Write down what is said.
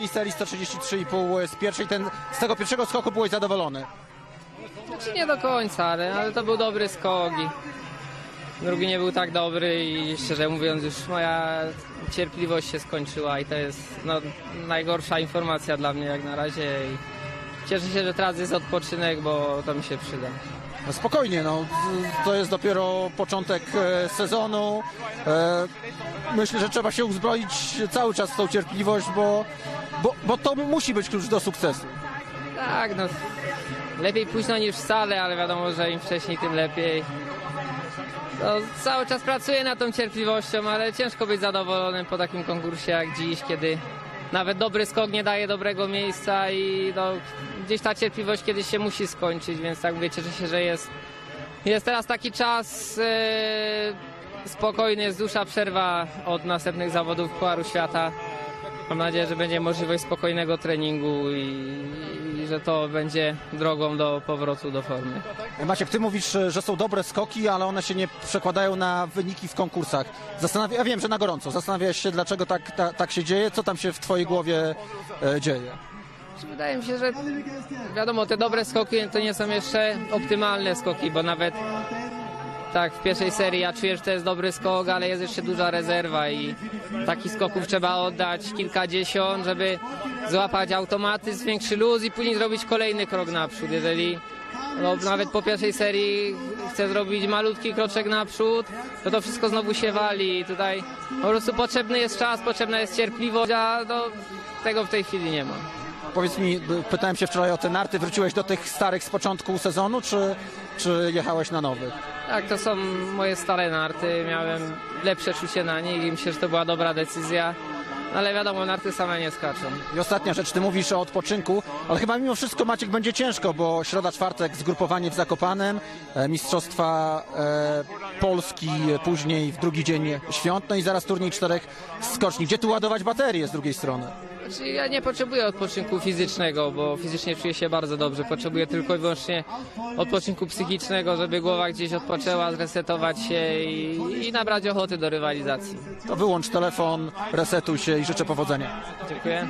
drugiej serii 133,5 z pierwszej, ten, z tego pierwszego skoku byłeś zadowolony. Znaczy nie do końca, ale, ale to był dobry skok i drugi nie był tak dobry i szczerze mówiąc już moja cierpliwość się skończyła i to jest no, najgorsza informacja dla mnie jak na razie i cieszę się, że teraz jest odpoczynek, bo to mi się przyda. No spokojnie, no, to jest dopiero początek e, sezonu. E, myślę, że trzeba się uzbroić cały czas w tą cierpliwość, bo, bo, bo to musi być klucz do sukcesu. Tak, no lepiej późno niż wcale, ale wiadomo, że im wcześniej, tym lepiej. No, cały czas pracuję nad tą cierpliwością, ale ciężko być zadowolonym po takim konkursie jak dziś, kiedy nawet dobry skok nie daje dobrego miejsca i no, gdzieś ta cierpliwość kiedyś się musi skończyć, więc tak mówię, cieszę się, że jest, jest teraz taki czas e, spokojny, jest dłuższa przerwa od następnych zawodów Pucharu Świata. Mam nadzieję, że będzie możliwość spokojnego treningu i, i że to będzie drogą do powrotu do formy. Maciek, ty mówisz, że są dobre skoki, ale one się nie przekładają na wyniki w konkursach. Zastanawia, ja wiem, że na gorąco. Zastanawiasz się, dlaczego tak, ta, tak się dzieje? Co tam się w twojej głowie e, dzieje? Wydaje mi się, że wiadomo, te dobre skoki to nie są jeszcze optymalne skoki, bo nawet tak w pierwszej serii ja czuję, że to jest dobry skok, ale jest jeszcze duża rezerwa i takich skoków trzeba oddać kilkadziesiąt, żeby złapać automatyzm, większy luz i później zrobić kolejny krok naprzód. Jeżeli no, nawet po pierwszej serii chcę zrobić malutki kroczek naprzód, to to wszystko znowu się wali tutaj po prostu potrzebny jest czas, potrzebna jest cierpliwość, a no, tego w tej chwili nie ma. Powiedz mi, pytałem się wczoraj o te narty. Wróciłeś do tych starych z początku sezonu, czy, czy jechałeś na nowych? Tak, to są moje stare narty. Miałem lepsze czucie na nich i myślę, że to była dobra decyzja. Ale wiadomo, narty same nie skaczą. I ostatnia rzecz, ty mówisz o odpoczynku, ale chyba mimo wszystko Maciek będzie ciężko, bo środa, czwartek zgrupowanie w Zakopanem, e, Mistrzostwa e, Polski e, później w drugi dzień świąt, no i zaraz turniej czterech skoczni. Gdzie tu ładować baterię z drugiej strony? Znaczy, ja nie potrzebuję odpoczynku fizycznego, bo fizycznie czuję się bardzo dobrze. Potrzebuję tylko i wyłącznie odpoczynku psychicznego, żeby głowa gdzieś odpoczęła, zresetować się i, i nabrać ochoty do rywalizacji. To wyłącz telefon, resetuj się i życzę powodzenia. Dziękuję.